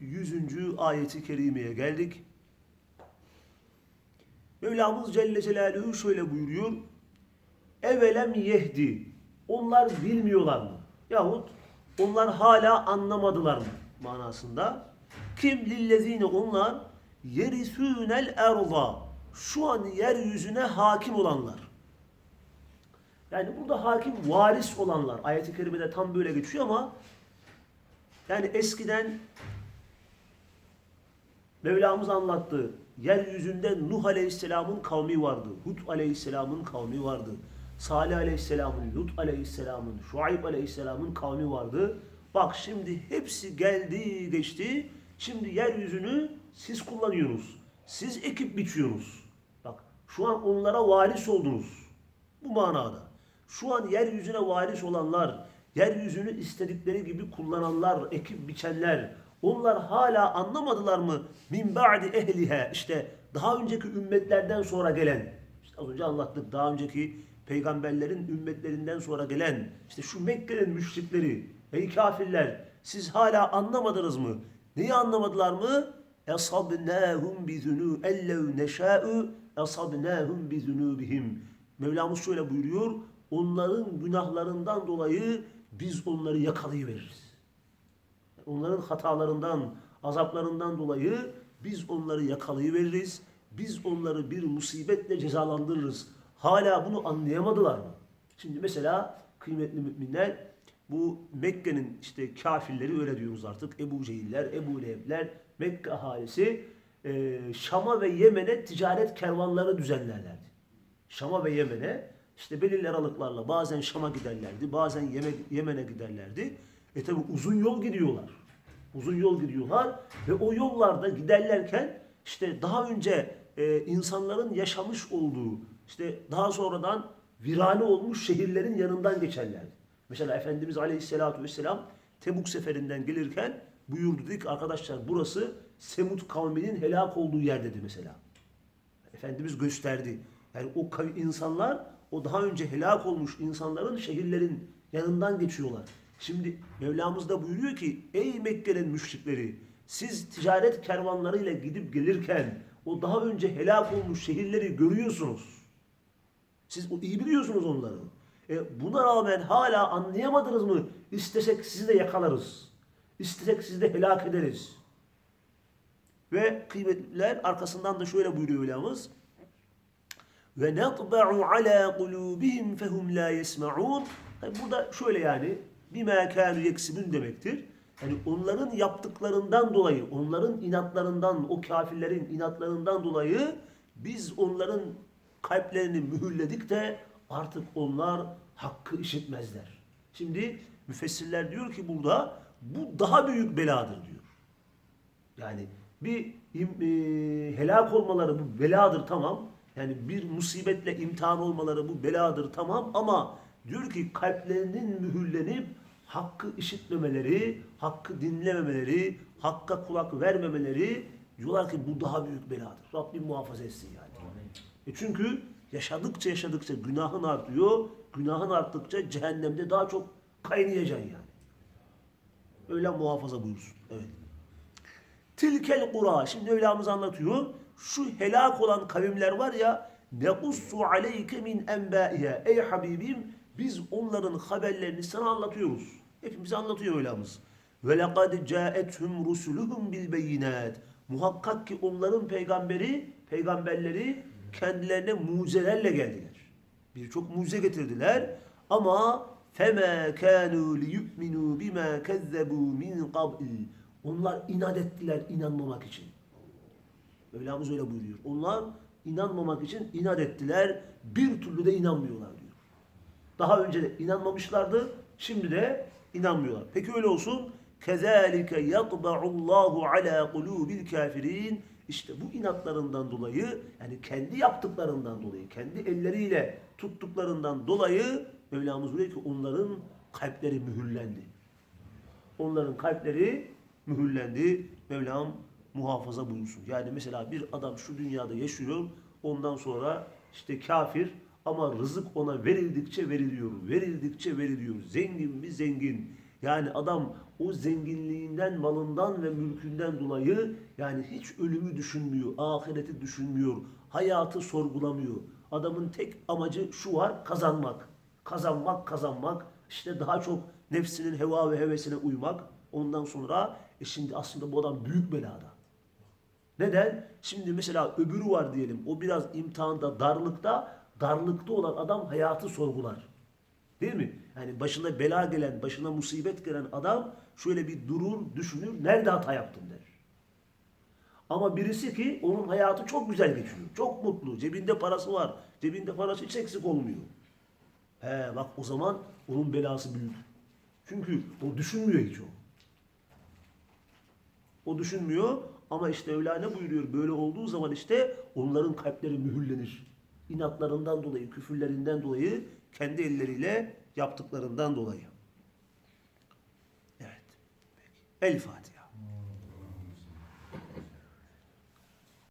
100. ayeti kerimeye geldik. Mevlamız Celle Celaluhu şöyle buyuruyor. Evelem yehdi. Onlar bilmiyorlar mı? Yahut onlar hala anlamadılar mı? Manasında. Kim lillezine onlar yerisûnel erza. Şu an yeryüzüne hakim olanlar. Yani burada hakim varis olanlar. Ayet-i kerimede tam böyle geçiyor ama yani eskiden Mevlamız anlattı. Yeryüzünde Nuh Aleyhisselam'ın kavmi vardı. Hud Aleyhisselam'ın kavmi vardı. Salih Aleyhisselam'ın, Lut Aleyhisselam'ın, Şuayb Aleyhisselam'ın kavmi vardı. Bak şimdi hepsi geldi geçti. Şimdi yeryüzünü siz kullanıyorsunuz. Siz ekip biçiyorsunuz. Bak şu an onlara varis oldunuz. Bu manada. Şu an yeryüzüne varis olanlar, yeryüzünü istedikleri gibi kullananlar, ekip biçenler, onlar hala anlamadılar mı? Min ba'di ehliha. İşte daha önceki ümmetlerden sonra gelen, işte az önce anlattık daha önceki peygamberlerin ümmetlerinden sonra gelen, işte şu Mekke'nin müşrikleri, ey kafirler, siz hala anlamadınız mı? Neyi anlamadılar mı? Esabnâhum bizunû ellev neşâ'u esabnâhum bizunûbihim. Mevlamız şöyle buyuruyor. Onların günahlarından dolayı biz onları yakalayıveririz. Onların hatalarından, azaplarından dolayı biz onları yakalayıveririz. Biz onları bir musibetle cezalandırırız. Hala bunu anlayamadılar mı? Şimdi mesela kıymetli müminler bu Mekke'nin işte kafirleri öyle diyoruz artık. Ebu Cehiller, Ebu Lehebler, Mekke ahalisi e, Şam'a ve Yemen'e ticaret kervanları düzenlerlerdi. Şam'a ve Yemen'e işte belirli aralıklarla bazen Şam'a giderlerdi, bazen Yeme- Yemen'e giderlerdi. E tabi uzun yol gidiyorlar. Uzun yol gidiyorlar ve o yollarda giderlerken işte daha önce e, insanların yaşamış olduğu işte daha sonradan virane olmuş şehirlerin yanından geçerlerdi. Mesela Efendimiz Aleyhisselatü Vesselam Tebuk seferinden gelirken buyurdu dedi ki arkadaşlar burası Semut kavminin helak olduğu yer dedi mesela. Efendimiz gösterdi. Yani o insanlar o daha önce helak olmuş insanların şehirlerin yanından geçiyorlar. Şimdi Mevlamız da buyuruyor ki ey Mekke'nin müşrikleri siz ticaret kervanlarıyla gidip gelirken o daha önce helak olmuş şehirleri görüyorsunuz. Siz iyi biliyorsunuz onları. E, buna rağmen hala anlayamadınız mı? İstesek sizi de yakalarız. İstesek sizi de helak ederiz. Ve kıymetliler arkasından da şöyle buyuruyor Mevlamız. Ve netba'u ala kulubihim fehum la yesma'un. Burada şöyle yani bima kanu yeksibun demektir. Yani onların yaptıklarından dolayı, onların inatlarından, o kafirlerin inatlarından dolayı biz onların kalplerini mühürledik de artık onlar hakkı işitmezler. Şimdi müfessirler diyor ki burada bu daha büyük beladır diyor. Yani bir e, helak olmaları bu beladır tamam. Yani bir musibetle imtihan olmaları bu beladır tamam ama diyor ki kalplerinin mühürlenip hakkı işitmemeleri, hakkı dinlememeleri, hakka kulak vermemeleri diyorlar ki bu daha büyük beladır. Rabbim muhafaza etsin yani. E çünkü yaşadıkça yaşadıkça günahın artıyor. Günahın arttıkça cehennemde daha çok kaynayacaksın yani. Öyle muhafaza buyursun. Evet. Tilkel kura. Şimdi Mevlamız anlatıyor. Şu helak olan kavimler var ya nekussu aleyke min enbaiha. Ey Habibim biz onların haberlerini sana anlatıyoruz. Hepimize anlatıyor Mevlamız. Ve lekad caethum rusuluhum bil beyinat. Muhakkak ki onların peygamberi, peygamberleri kendilerine mucizelerle geldiler. Birçok mucize getirdiler ama fema kanu liyu'minu bima kezzebu min qabl. Onlar inat ettiler inanmamak için. Mevlamız öyle buyuruyor. Onlar inanmamak için inat ettiler. Bir türlü de inanmıyorlar. Daha önce de inanmamışlardı. Şimdi de inanmıyorlar. Peki öyle olsun. Kezalike yatba'ullahu ala kulubil kafirin. İşte bu inatlarından dolayı yani kendi yaptıklarından dolayı, kendi elleriyle tuttuklarından dolayı Mevlamız buyuruyor ki onların kalpleri mühürlendi. Onların kalpleri mühürlendi. Mevlam muhafaza buyursun. Yani mesela bir adam şu dünyada yaşıyor. Ondan sonra işte kafir ama rızık ona verildikçe veriliyor. Verildikçe veriliyor. Zengin mi zengin. Yani adam o zenginliğinden, malından ve mülkünden dolayı yani hiç ölümü düşünmüyor, ahireti düşünmüyor, hayatı sorgulamıyor. Adamın tek amacı şu var, kazanmak. Kazanmak, kazanmak. İşte daha çok nefsinin heva ve hevesine uymak. Ondan sonra e şimdi aslında bu adam büyük belada. Neden? Şimdi mesela öbürü var diyelim. O biraz imtihanda, darlıkta, darlıkta olan adam hayatı sorgular. Değil mi? Yani başına bela gelen, başına musibet gelen adam şöyle bir durur, düşünür, nerede hata yaptım der. Ama birisi ki onun hayatı çok güzel geçiyor. Çok mutlu, cebinde parası var. Cebinde parası hiç eksik olmuyor. He bak o zaman onun belası büyük. Çünkü o düşünmüyor hiç o. O düşünmüyor ama işte Mevla ne buyuruyor? Böyle olduğu zaman işte onların kalpleri mühürlenir. İnatlarından dolayı, küfürlerinden dolayı, kendi elleriyle yaptıklarından dolayı. Evet. El Fatiha.